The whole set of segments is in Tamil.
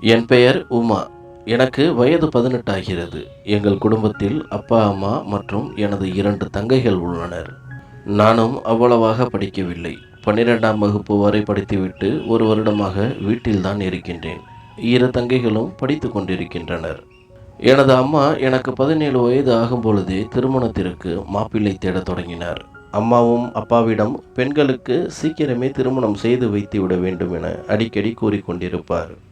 என் பெயர் உமா. எனக்கு வயது பதினெட்டு ஆகிறது. எங்கள் குடும்பத்தில் அப்பா அம்மா மற்றும் எனது இரண்டு தங்கைகள் உள்ளனர். நானும் அவ்வளவாக படிக்கவில்லை. பன்னிரெண்டாம் வகுப்பு வரை படித்துவிட்டு ஒரு வருடமாக வீட்டில்தான் இருக்கின்றேன். இரு தங்கைகளும் படித்து கொண்டிருக்கின்றனர். எனது அம்மா எனக்கு பதினேழு வயது ஆகும் பொழுதே திருமணத்திற்கு மாப்பிள்ளை தேடத் தொடங்கினார். அம்மாவும் அப்பாவிடம் பெண்களுக்கு சீக்கிரமே திருமணம் செய்து வைத்து விட வேண்டும் என அடிக்கடி கூறிக்கொண்டிருப்பார்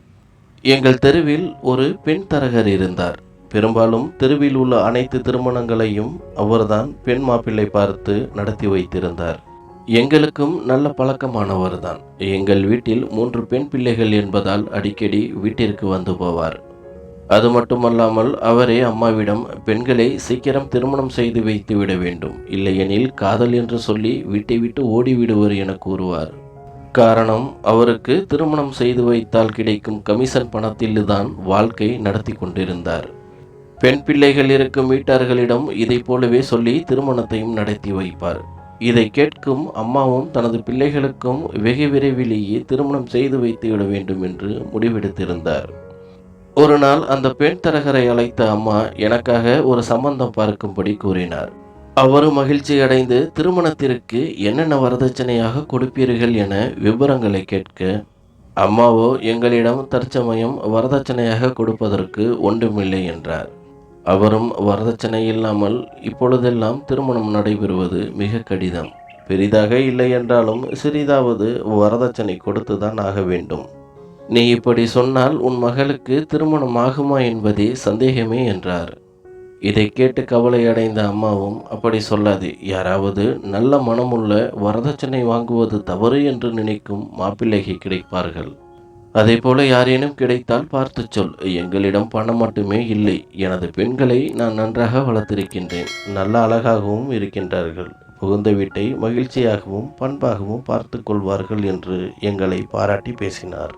எங்கள் தெருவில் ஒரு பெண் தரகர் இருந்தார். பெரும்பாலும் தெருவில் உள்ள அனைத்து திருமணங்களையும் அவர்தான் பெண் மாப்பிள்ளை பார்த்து நடத்தி வைத்திருந்தார். எங்களுக்கும் நல்ல பழக்கமானவர் தான் எங்கள் வீட்டில் மூன்று பெண் பிள்ளைகள் என்பதால் அடிக்கடி வீட்டிற்கு வந்து போவார். அது மட்டுமல்லாமல் அவரே அம்மாவிடம் பெண்களை சீக்கிரம் திருமணம் செய்து வைத்து விட வேண்டும். இல்லையெனில் காதல் என்று சொல்லி வீட்டை விட்டு ஓடிவிடுவர் என கூறுவார். காரணம் அவருக்கு திருமணம் செய்து வைத்தால் கிடைக்கும் கமிஷன் பணத்தில்தான் வாழ்க்கை நடத்தி கொண்டிருந்தார். பெண் பிள்ளைகள் இருக்கும் வீட்டார்களிடம் இதை போலவே சொல்லி திருமணத்தையும் நடத்தி வைப்பார். இதை கேட்கும் அம்மாவும் தனது பிள்ளைகளுக்கும் வெகு விரைவிலேயே திருமணம் செய்து வைத்து விட வேண்டும் என்று முடிவெடுத்திருந்தார். ஒரு நாள் அந்த பெண் தரகரை அழைத்த அம்மா எனக்காக ஒரு சம்பந்தம் பார்க்கும்படி கூறினார். அவரும் மகிழ்ச்சி அடைந்து திருமணத்திற்கு என்னென்ன வரதட்சணையாக கொடுப்பீர்கள் என விவரங்களை கேட்க அம்மாவோ எங்களிடம் தற்சமயம் வரதட்சணையாக கொடுப்பதற்கு ஒன்றுமில்லை என்றார். அவரும் வரதட்சணை இல்லாமல் இப்பொழுதெல்லாம் திருமணம் நடைபெறுவது மிக கடினம். பெரிதாக இல்லை என்றாலும் சிறிதாவது வரதட்சணை கொடுத்துதான் ஆக வேண்டும். நீ இப்படி சொன்னால் உன் மகளுக்கு திருமணம் ஆகுமா என்பதே சந்தேகமே என்றார். இதை கேட்டு கவலை அடைந்த அம்மாவும் அப்படி சொல்லாது. யாராவது நல்ல மனமுள்ள வரதட்சணை வாங்குவது தவறு என்று நினைக்கும் மாப்பிள்ளைக்கு கிடைப்பார்கள். அதே போல யாரேனும் கிடைத்தால் பார்த்து சொல். எங்களிடம் பணம் மட்டுமே இல்லை. எனது பெண்களை நான் நன்றாக வளர்த்திருக்கின்றேன். நல்ல அழகாகவும் இருக்கின்றார்கள். புகுந்த வீட்டை மகிழ்ச்சியாகவும் பண்பாகவும் பார்த்து கொள்வார்கள் என்று எங்களை பாராட்டி பேசினார்.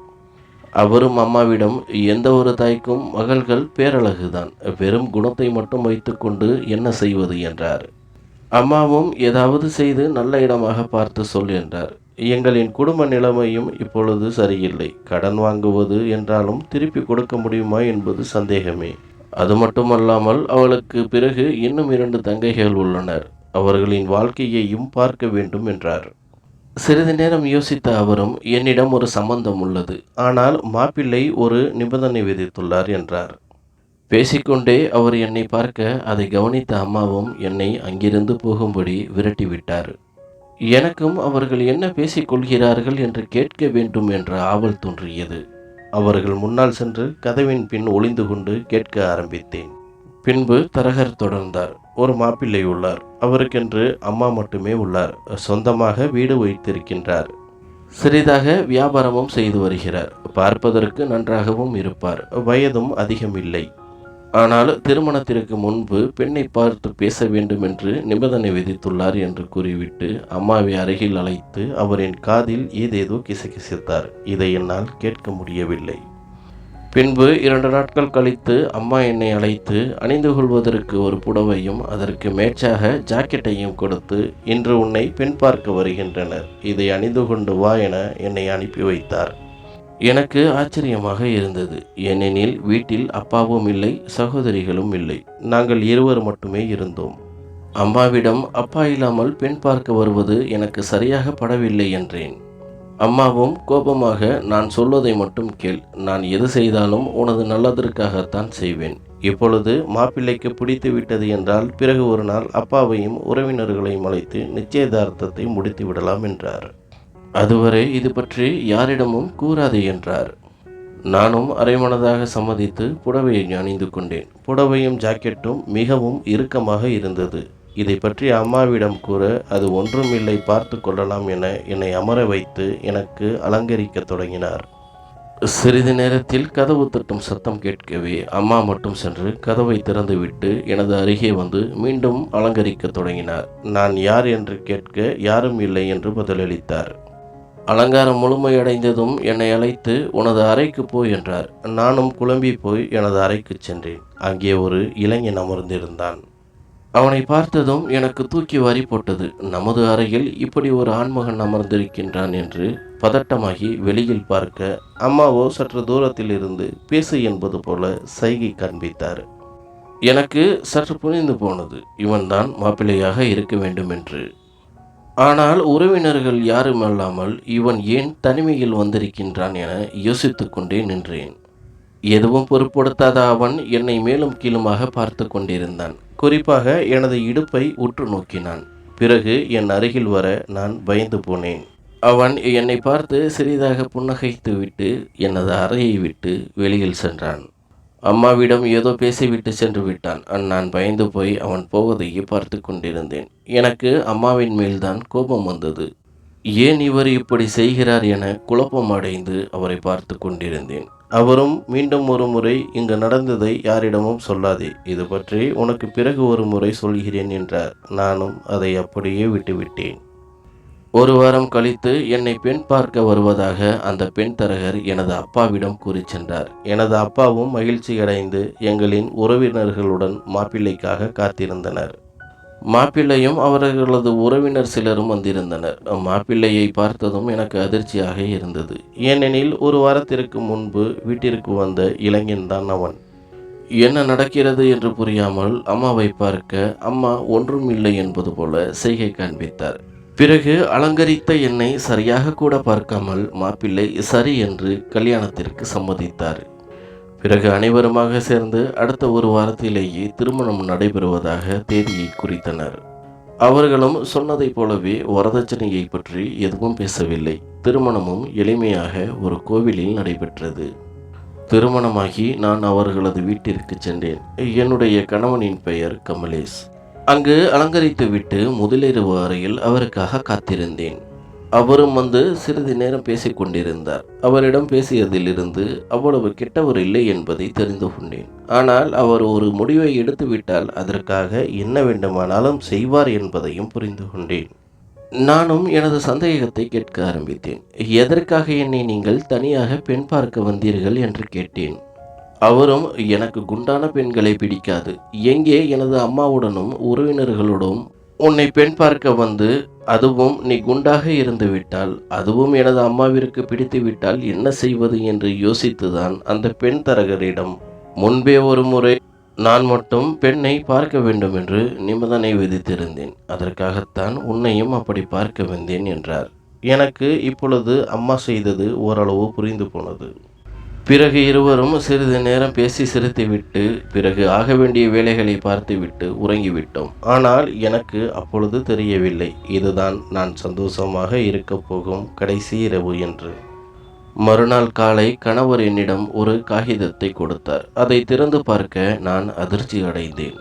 அவரும் அம்மாவிடம் எந்த ஒரு தாய்க்கும் மகள்கள் பேரழகுதான். வெறும் குணத்தை மட்டும் வைத்துக்கொண்டு என்ன செய்வது? என்றார். அம்மாவும் ஏதாவது செய்து நல்ல இடமாக பார்த்து சொல் என்றார். எங்களின் குடும்ப நிலைமையும் இப்பொழுது சரியில்லை. கடன் வாங்குவது என்றாலும் திருப்பி கொடுக்க முடியுமா என்பது சந்தேகமே. அது மட்டுமல்லாமல் அவளுக்கு பிறகு இன்னும் இரண்டு தங்கைகள் உள்ளனர். அவர்களின் வாழ்க்கையையும் பார்க்க வேண்டும் என்றார். சிறிது நேரம் யோசித்த அவரும் என்னிடம் ஒரு சம்பந்தம் உள்ளது. ஆனால் மாப்பிள்ளை ஒரு நிபந்தனை விதித்துள்ளார் என்றார். பேசிக்கொண்டே அவர் என்னை பார்க்க அதை கவனித்த அம்மாவும் என்னை அங்கிருந்து போகும்படி விரட்டிவிட்டார். எனக்கும் அவர்கள் என்ன பேசிக்கொள்கிறார்கள் என்று கேட்க வேண்டும் என்ற ஆவல் தோன்றியது. அவர்கள் முன்னால் சென்று கதவின் பின் ஒளிந்து கொண்டு கேட்க ஆரம்பித்தேன். பின்பு தரகர் தொடர்ந்தார். ஒரு மாப்பிள்ளை உள்ளார். அவருக்கென்று அம்மா மட்டுமே உள்ளார். சொந்தமாக வீடு வைத்திருக்கின்றார். சிறிதாக வியாபாரமும் செய்து வருகிறார். பார்ப்பதற்கு நன்றாகவும் இருப்பார். வயதும் அதிகமில்லை. ஆனால் திருமணத்திற்கு முன்பு பெண்ணை பார்த்து பேச வேண்டும் என்று நிபந்தனை விதித்துள்ளார் என்று கூறிவிட்டு அம்மாவை அருகில் அழைத்து அவரின் காதில் ஏதேதோ கிசகிசித்தார் இதை என்னால் கேட்க முடியவில்லை. பின்பு இரண்டு நாட்கள் கழித்து அம்மா என்னை அழைத்து அணிந்து கொள்வதற்கு ஒரு புடவையும் அதற்கு மேட்சாக ஜாக்கெட்டையும் கொடுத்து இன்று உன்னை பெண் பார்க்க வருகின்றனர். இதை அணிந்து கொண்டு வா என என்னை அனுப்பி வைத்தார். எனக்கு ஆச்சரியமாக இருந்தது. ஏனெனில் வீட்டில் அப்பாவும் இல்லை சகோதரிகளும் இல்லை. நாங்கள் இருவர் மட்டுமே இருந்தோம். அம்மாவிடம் அப்பா இல்லாமல் பெண் பார்க்க வருவது எனக்கு சரியாக படவில்லை என்றேன். அம்மாவும் கோபமாக நான் சொல்வதை மட்டும் கேள். நான் எது செய்தாலும் உனது நல்லதற்காகத்தான் செய்வேன். இப்பொழுது மாப்பிள்ளைக்கு பிடித்து விட்டது என்றால் பிறகு ஒரு நாள் அப்பாவையும் உறவினர்களையும் அழைத்து நிச்சயதார்த்தத்தை முடித்து விடலாம் என்றார். அதுவரை இது பற்றி யாரிடமும் கூறாது என்றார். நானும் அரைமனதாக சம்மதித்து புடவையை அணிந்து கொண்டேன். புடவையும் ஜாக்கெட்டும் மிகவும் இறுக்கமாக இருந்தது. இதை பற்றி அம்மாவிடம் கூற அது ஒன்றுமில்லை பார்த்து கொள்ளலாம் என என்னை அமர வைத்து எனக்கு அலங்கரிக்கத் தொடங்கினார். சிறிது நேரத்தில் கதவு தட்டும் சத்தம் கேட்கவே அம்மா மட்டும் சென்று கதவை திறந்துவிட்டு எனது அருகே வந்து மீண்டும் அலங்கரிக்கத் தொடங்கினார். நான் யார் என்று கேட்க யாரும் இல்லை என்று பதிலளித்தார். அலங்காரம் முழுமையடைந்ததும் என்னை அழைத்து உனது அறைக்கு போய் என்றார். நானும் குழம்பி போய் எனது அறைக்கு சென்றேன். அங்கே ஒரு இளைஞன் அமர்ந்திருந்தான். அவனை பார்த்ததும் எனக்கு தூக்கி வாரி போட்டது. நமது அறையில் இப்படி ஒரு ஆண்மகன் அமர்ந்திருக்கின்றான் என்று பதட்டமாகி வெளியில் பார்க்க அம்மாவோ சற்று தூரத்தில் இருந்து பேசு என்பது போல சைகை காண்பித்தார். எனக்கு சற்று புரிந்து போனது. இவன்தான் மாப்பிள்ளையாக இருக்க வேண்டும் என்று. ஆனால் உறவினர்கள் யாரும் அல்லாமல் இவன் ஏன் தனிமையில் வந்திருக்கின்றான் என யோசித்து கொண்டே நின்றேன். எதுவும் பொருட்படுத்தாத அவன் என்னை மேலும் கீழுமாக பார்த்து கொண்டிருந்தான். குறிப்பாக எனது இடுப்பை உற்று நோக்கினான். பிறகு என் அருகில் வர நான் பயந்து போனேன். அவன் என்னை பார்த்து சிறிதாக புன்னகைத்துவிட்டு எனது அறையை விட்டு வெளியில் சென்றான். அம்மாவிடம் ஏதோ பேசிவிட்டு சென்று விட்டான். நான் பயந்து போய் அவன் போவதையே பார்த்து கொண்டிருந்தேன். எனக்கு அம்மாவின் மேல்தான் கோபம் வந்தது. ஏன் இவர் இப்படி செய்கிறார் என குழப்பம் அடைந்து அவரை பார்த்து கொண்டிருந்தேன். அவரும் மீண்டும் ஒரு முறை இங்கு நடந்ததை யாரிடமும் சொல்லாதே. இது பற்றி உனக்கு பிறகு ஒரு முறை சொல்கிறேன் என்றார். நானும் அதை அப்படியே விட்டுவிட்டேன். ஒரு வாரம் கழித்து என்னை பெண் பார்க்க வருவதாக அந்த பெண் தரகர் எனது அப்பாவிடம் கூறி சென்றார். எனது அப்பாவும் மகிழ்ச்சியடைந்து எங்களின் உறவினர்களுடன் மாப்பிள்ளைக்காக காத்திருந்தனர். மாப்பிள்ளையும் அவர்களது உறவினர் சிலரும் வந்திருந்தனர். மாப்பிள்ளையை பார்த்ததும் எனக்கு அதிர்ச்சியாக இருந்தது. ஏனெனில் ஒரு வாரத்திற்கு முன்பு வீட்டிற்கு வந்த இளைஞன்தான் அவன். என்ன நடக்கிறது என்று புரியாமல் அம்மாவை பார்க்க அம்மா ஒன்றும் இல்லை என்பது போல செய்கை காண்பித்தார். பிறகு அலங்கரித்த என்னை சரியாக கூட பார்க்காமல் மாப்பிள்ளை சரி என்று கல்யாணத்திற்கு சம்மதித்தார். பிறகு அனைவருமாக சேர்ந்து அடுத்த ஒரு வாரத்திலேயே திருமணம் நடைபெறுவதாக தேதியை குறித்தனர். அவர்களும் சொன்னதைப் போலவே வரதட்சணையை பற்றி எதுவும் பேசவில்லை. திருமணமும் எளிமையாக ஒரு கோவிலில் நடைபெற்றது. திருமணமாகி நான் அவர்களது வீட்டிற்கு சென்றேன். என்னுடைய கணவனின் பெயர் கமலேஷ். அங்கு அலங்கரித்துவிட்டு முதலிரவு அறையில் அவருக்காக காத்திருந்தேன். அவரும் வந்து சிறிது நேரம் பேசிக் கொண்டிருந்தார் அவரிடம் பேசியதிலிருந்து அவ்வளவு கெட்டவர் இல்லை என்பதை தெரிந்து கொண்டேன். ஆனால் அவர் ஒரு முடிவை எடுத்துவிட்டால் அதற்காக என்ன வேண்டுமானாலும் செய்வார் என்பதையும் புரிந்து கொண்டேன். நானும் எனது சந்தேகத்தை கேட்க ஆரம்பித்தேன். எதற்காக என்னை நீங்கள் தனியாக பெண் பார்க்க வந்தீர்கள் என்று கேட்டேன். அவரும் எனக்கு குண்டான பெண்களை பிடிக்காது. எங்கே எனது அம்மாவுடனும் உறவினர்களுடன் உன்னை பெண் பார்க்க வந்து அதுவும் நீ குண்டாக இருந்து விட்டால் அதுவும் எனது அம்மாவிற்கு பிடித்து விட்டால் என்ன செய்வது என்று யோசித்துதான் அந்த பெண் தரகரிடம் முன்பே ஒரு முறை நான் மட்டும் பெண்ணை பார்க்க வேண்டும் என்று நிபந்தனை விதித்திருந்தேன். அதற்காகத்தான் உன்னையும் அப்படி பார்க்க வந்தேன் என்றார். எனக்கு இப்பொழுது அம்மா செய்தது ஓரளவு புரிந்து போனது. பிறகு இருவரும் சிறிது நேரம் பேசி சிரித்துவிட்டு பிறகு ஆக வேண்டிய வேலைகளை பார்த்துவிட்டு உறங்கிவிட்டோம். ஆனால் எனக்கு அப்பொழுது தெரியவில்லை. இதுதான் நான் சந்தோஷமாக இருக்கப் போகும் கடைசி இரவு என்று. மறுநாள் காலை கணவர் என்னிடம் ஒரு காகிதத்தை கொடுத்தார். அதை திறந்து பார்க்க நான் அதிர்ச்சி அடைந்தேன்.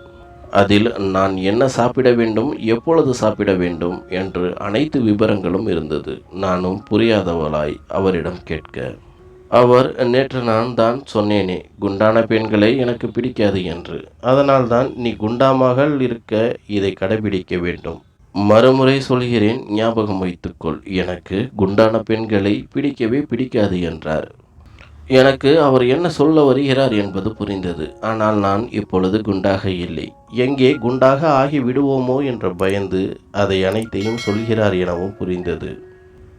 அதில் நான் என்ன சாப்பிட வேண்டும் எப்பொழுது சாப்பிட வேண்டும் என்று அனைத்து விவரங்களும் இருந்தது. நானும் புரியாதவளாய் அவரிடம் கேட்க. அவர் நேற்று நான் தான் சொன்னேனே குண்டான பெண்களை எனக்கு பிடிக்காது என்று. அதனால்தான் நீ குண்டாமாக இருக்க இதை கடைபிடிக்க வேண்டும். மறுமுறை சொல்கிறேன் ஞாபகம் வைத்துக்கொள். எனக்கு குண்டான பெண்களை பிடிக்கவே பிடிக்காது என்றார். எனக்கு அவர் என்ன சொல்ல வருகிறார் என்பது புரிந்தது. ஆனால் நான் இப்பொழுது குண்டாக இல்லை. எங்கே குண்டாக ஆகி விடுவோமோ என்ற பயந்து அதை அனைத்தையும் சொல்கிறார் எனவும் புரிந்தது.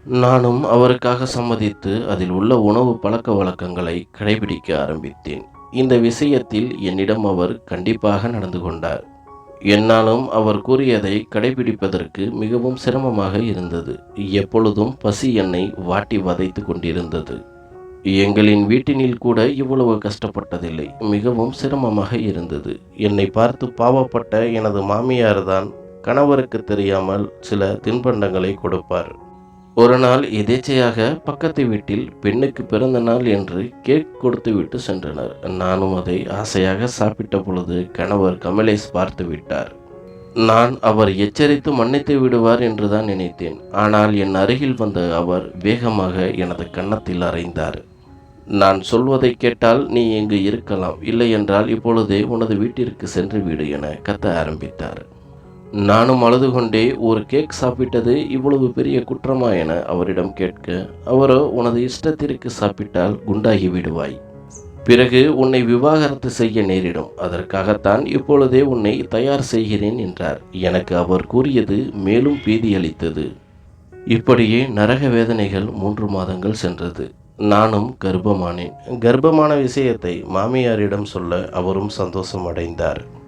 நானும் அவருக்காக சம்மதித்து அதில் உள்ள உணவு பழக்க வழக்கங்களை கடைபிடிக்க ஆரம்பித்தேன். இந்த விஷயத்தில் என்னிடம் அவர் கண்டிப்பாக நடந்து கொண்டார். என்னாலும் அவர் கூறியதை கடைபிடிப்பதற்கு மிகவும் சிரமமாக இருந்தது. எப்பொழுதும் பசி என்னை வாட்டி வதைத்து கொண்டிருந்தது. எங்களின் வீட்டினில் கூட இவ்வளவு கஷ்டப்பட்டதில்லை. மிகவும் சிரமமாக இருந்தது. என்னை பார்த்து பாவப்பட்ட எனது மாமியார் தான் கணவருக்கு தெரியாமல் சில தின்பண்டங்களை கொடுப்பார். ஒரு நாள் எதேச்சையாக பக்கத்து வீட்டில் பெண்ணுக்கு பிறந்த நாள் என்று கேக் கொடுத்து விட்டு சென்றனர். நானும் அதை ஆசையாக சாப்பிட்ட பொழுது கணவர் கமலேஷ் பார்த்து விட்டார். நான் அவர் எச்சரித்து மன்னித்து விடுவார் என்றுதான் நினைத்தேன். ஆனால் என் அருகில் வந்த அவர் வேகமாக எனது கன்னத்தில் அறைந்தார். நான் சொல்வதை கேட்டால் நீ இங்கு இருக்கலாம். இல்லை என்றால் இப்பொழுதே உனது வீட்டிற்கு சென்று விடு என கத்த ஆரம்பித்தார். நானும் அழுது கொண்டே ஒரு கேக் சாப்பிட்டது இவ்வளவு பெரிய குற்றமா என அவரிடம் கேட்க அவரோ உனது இஷ்டத்திற்கு சாப்பிட்டால் குண்டாகி விடுவாய். பிறகு உன்னை விவாகரத்து செய்ய நேரிடும். அதற்காகத்தான் இப்பொழுதே உன்னை தயார் செய்கிறேன் என்றார். எனக்கு அவர் கூறியது மேலும் பீதியளித்தது. இப்படியே நரக வேதனைகள் மூன்று மாதங்கள் சென்றது. நானும் கர்ப்பமானேன். கர்ப்பமான விஷயத்தை மாமியாரிடம் சொல்ல அவரும் சந்தோஷம் அடைந்தார்.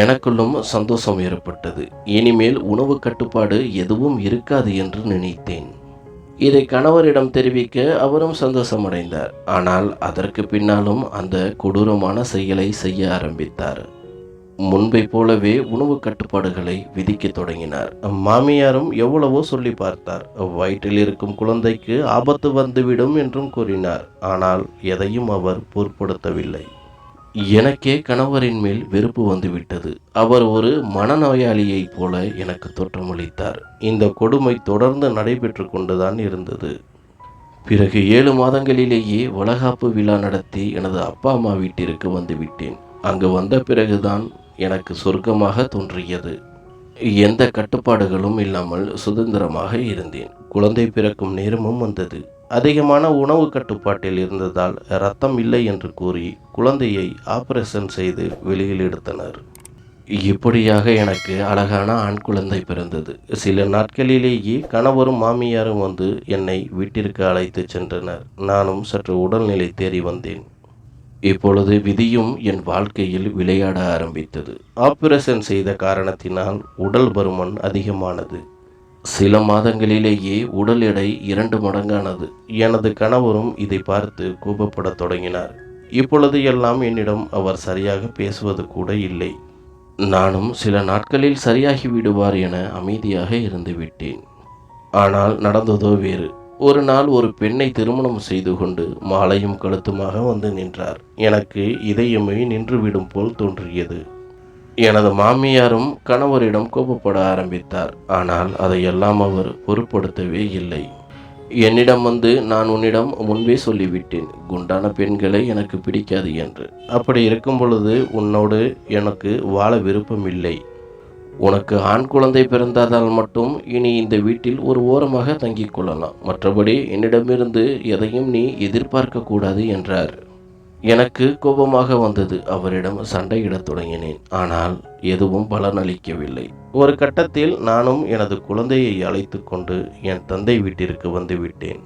எனக்குள்ளும் சந்தோஷம் ஏற்பட்டது. இனிமேல் உணவு கட்டுப்பாடு எதுவும் இருக்காது என்று நினைத்தேன். இதை கணவரிடம் தெரிவிக்க அவரும் சந்தோஷமடைந்தார். ஆனால் அதற்கு பின்னாலும் அந்த கொடூரமான செயலை செய்ய ஆரம்பித்தார். முன்பை போலவே உணவு கட்டுப்பாடுகளை விதிக்க தொடங்கினார். மாமியாரும் எவ்வளவோ சொல்லி பார்த்தார். வயிற்றில் இருக்கும் குழந்தைக்கு ஆபத்து வந்துவிடும் என்றும் கூறினார். ஆனால் எதையும் அவர் பொருட்படுத்தவில்லை. எனக்கே கணவரின் மேல் வெறுப்பு வந்துவிட்டது. அவர் ஒரு மனநோயாளியைப் போல எனக்கு தோற்றமளித்தார். இந்த கொடுமை தொடர்ந்து நடைபெற்று கொண்டுதான் இருந்தது. பிறகு ஏழு மாதங்களிலேயே வளகாப்பு விழா நடத்தி எனது அப்பா அம்மா வீட்டிற்கு வந்துவிட்டேன். அங்கு வந்த பிறகுதான் எனக்கு சொர்க்கமாக தோன்றியது. எந்த கட்டுப்பாடுகளும் இல்லாமல் சுதந்திரமாக இருந்தேன். குழந்தை பிறக்கும் நேரமும் வந்தது. அதிகமான உணவு கட்டுப்பாட்டில் இருந்ததால் ரத்தம் இல்லை என்று கூறி குழந்தையை ஆபரேஷன் செய்து வெளியில் எடுத்தனர். இப்படியாக எனக்கு அழகான ஆண் குழந்தை பிறந்தது. சில நாட்களிலேயே கணவரும் மாமியாரும் வந்து என்னை வீட்டிற்கு அழைத்து சென்றனர். நானும் சற்று உடல்நிலை தேறி வந்தேன். இப்பொழுது விதியும் என் வாழ்க்கையில் விளையாட ஆரம்பித்தது. ஆபரேஷன் செய்த காரணத்தினால் உடல் பருமன் அதிகமானது. சில மாதங்களிலேயே உடல் எடை இரண்டு மடங்கானது. எனது கணவரும் இதை பார்த்து கோபப்படத் தொடங்கினார். இப்பொழுது எல்லாம் என்னிடம் அவர் சரியாக பேசுவது கூட இல்லை. நானும் சில நாட்களில் சரியாகி விடுவார் என அமைதியாக இருந்து விட்டேன். ஆனால் நடந்ததோ வேறு. ஒரு நாள் ஒரு பெண்ணை திருமணம் செய்து கொண்டு மாலையும் கழுத்துமாக வந்து நின்றார். எனக்கு இதயமே நின்றுவிடும் போல் தோன்றியது. எனது மாமியாரும் கணவரிடம் கோபப்பட ஆரம்பித்தார். ஆனால் அதையெல்லாம் அவர் பொருட்படுத்தவே இல்லை. என்னிடம் வந்து நான் உன்னிடம் முன்பே சொல்லிவிட்டேன். குண்டான பெண்களை எனக்கு பிடிக்காது என்று. அப்படி இருக்கும் பொழுது உன்னோடு எனக்கு வாழ விருப்பமில்லை. உனக்கு ஆண் குழந்தை பிறந்ததால் மட்டும் இனி இந்த வீட்டில் ஒரு ஓரமாக தங்கிக் கொள்ளலாம். மற்றபடி என்னிடமிருந்து எதையும் நீ எதிர்பார்க்க கூடாது என்றார். எனக்கு கோபமாக வந்தது. அவரிடம் சண்டையிடத் தொடங்கினேன். ஆனால் எதுவும் பலனளிக்கவில்லை ஒரு கட்டத்தில் நானும் எனது குழந்தையை அழைத்து கொண்டு என் தந்தை வீட்டிற்கு வந்துவிட்டேன்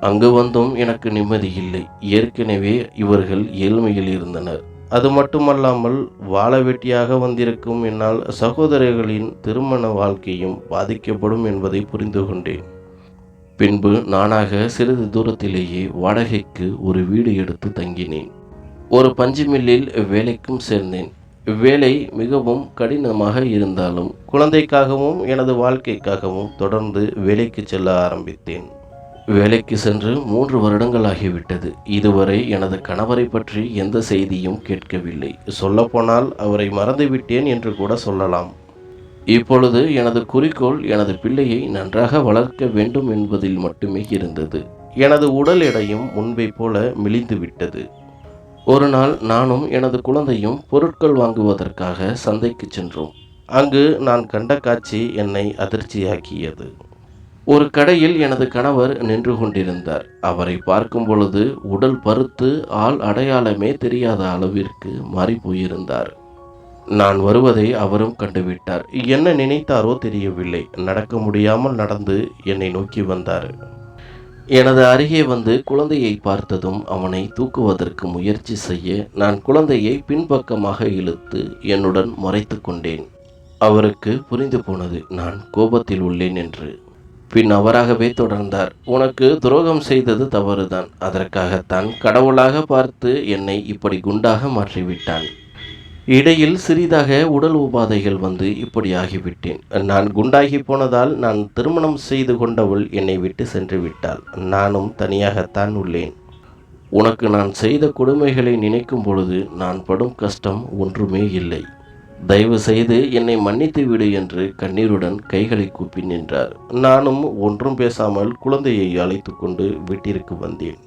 அங்கு வந்தும் எனக்கு நிம்மதி இல்லை. ஏற்கனவே இவர்கள் ஏழ்மையில் இருந்தனர். அது மட்டுமல்லாமல் வாழ வெட்டியாக வந்திருக்கும் என்னால் சகோதரர்களின் திருமண வாழ்க்கையும் பாதிக்கப்படும் என்பதை புரிந்து கொண்டேன். பின்பு நானாக சிறிது தூரத்திலேயே வாடகைக்கு ஒரு வீடு எடுத்து தங்கினேன். ஒரு பஞ்சு மில்லில் வேலைக்கும் சேர்ந்தேன். வேலை மிகவும் கடினமாக இருந்தாலும் குழந்தைக்காகவும் எனது வாழ்க்கைக்காகவும் தொடர்ந்து வேலைக்கு செல்ல ஆரம்பித்தேன். வேலைக்கு சென்று மூன்று வருடங்கள் ஆகிவிட்டது இதுவரை எனது கணவரை பற்றி எந்த செய்தியும் கேட்கவில்லை. சொல்லப்போனால் அவரை மறந்துவிட்டேன் என்று கூட சொல்லலாம். இப்பொழுது எனது குறிக்கோள் எனது பிள்ளையை நன்றாக வளர்க்க வேண்டும் என்பதில் மட்டுமே இருந்தது. எனது உடல் எடையும் முன்பை போல மிளிந்து விட்டது. ஒரு நாள் நானும் எனது குழந்தையும் பொருட்கள் வாங்குவதற்காக சந்தைக்கு சென்றோம். அங்கு நான் கண்ட காட்சி என்னை அதிர்ச்சியாக்கியது. ஒரு கடையில் எனது கணவர் நின்று கொண்டிருந்தார். அவரை பார்க்கும் பொழுது உடல் பருத்து ஆள் அடையாளமே தெரியாத அளவிற்கு மாறி போயிருந்தார். நான் வருவதை அவரும் கண்டுவிட்டார். என்ன நினைத்தாரோ தெரியவில்லை. நடக்க முடியாமல் நடந்து என்னை நோக்கி வந்தார். எனது அருகே வந்து குழந்தையை பார்த்ததும் அவனை தூக்குவதற்கு முயற்சி செய்ய நான் குழந்தையை பின்பக்கமாக இழுத்து என்னுடன் மறைத்து கொண்டேன். அவருக்கு புரிந்து போனது நான் கோபத்தில் உள்ளேன் என்று. பின் அவராகவே தொடர்ந்தார் உனக்கு துரோகம் செய்தது தவறுதான். அதற்காகத்தான் கடவுளாக பார்த்து என்னை இப்படி குண்டாக மாற்றிவிட்டான். இடையில் சிறிதாக உடல் உபாதைகள் வந்து இப்படி ஆகிவிட்டேன் நான் குண்டாகி போனதால் நான் திருமணம் செய்து கொண்டவள் என்னை விட்டு சென்று விட்டாள். நானும் தனியாகத்தான் உள்ளேன். உனக்கு நான் செய்த கொடுமைகளை நினைக்கும் பொழுது நான் படும் கஷ்டம் ஒன்றுமே இல்லை. தயவு செய்து என்னை மன்னித்து விடு என்று கண்ணீருடன் கைகளை கூப்பி நின்றார். நானும் ஒன்றும் பேசாமல் குழந்தையை அழைத்து கொண்டு வீட்டிற்கு வந்தேன்.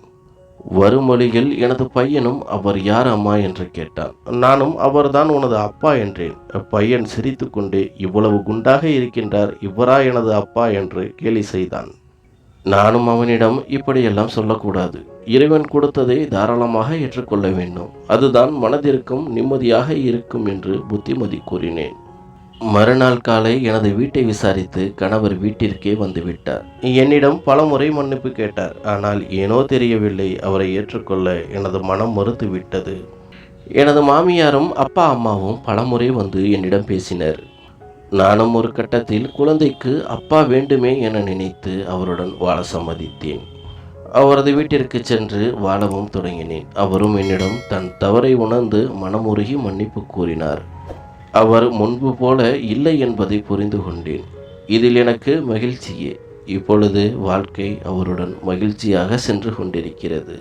வரும் எனது பையனும் அவர் யார் அம்மா என்று கேட்டான். நானும் அவர்தான் உனது அப்பா என்றேன். பையன் சிரித்துக்கொண்டே இவ்வளவு குண்டாக இருக்கின்றார் இவரா எனது அப்பா? என்று கேலி செய்தான். நானும் அவனிடம் இப்படியெல்லாம் சொல்லக்கூடாது. இறைவன் கொடுத்ததை தாராளமாக ஏற்றுக்கொள்ள வேண்டும். அதுதான் மனதிற்கும் நிம்மதியாக இருக்கும் என்று புத்திமதி கூறினேன். மறுநாள் காலை எனது வீட்டை விசாரித்து கணவர் வீட்டிற்கே வந்துவிட்டார். என்னிடம் பலமுறை மன்னிப்பு கேட்டார். ஆனால் ஏனோ தெரியவில்லை அவரை ஏற்றுக்கொள்ள எனது மனம் மறுத்து விட்டது எனது மாமியாரும் அப்பா அம்மாவும் பலமுறை வந்து என்னிடம் பேசினர். நானும் ஒரு கட்டத்தில் குழந்தைக்கு அப்பா வேண்டுமே என நினைத்து அவருடன் வாழ சம்மதித்தேன். அவரது வீட்டிற்கு சென்று வாழவும் தொடங்கினேன். அவரும் என்னிடம் தன் தவறை உணர்ந்து மனமுருகி மன்னிப்பு கூறினார். அவர் முன்பு போல இல்லை என்பதை புரிந்து கொண்டேன். இதில் எனக்கு மகிழ்ச்சியே. இப்பொழுது வாழ்க்கை அவருடன் மகிழ்ச்சியாக சென்று கொண்டிருக்கிறது.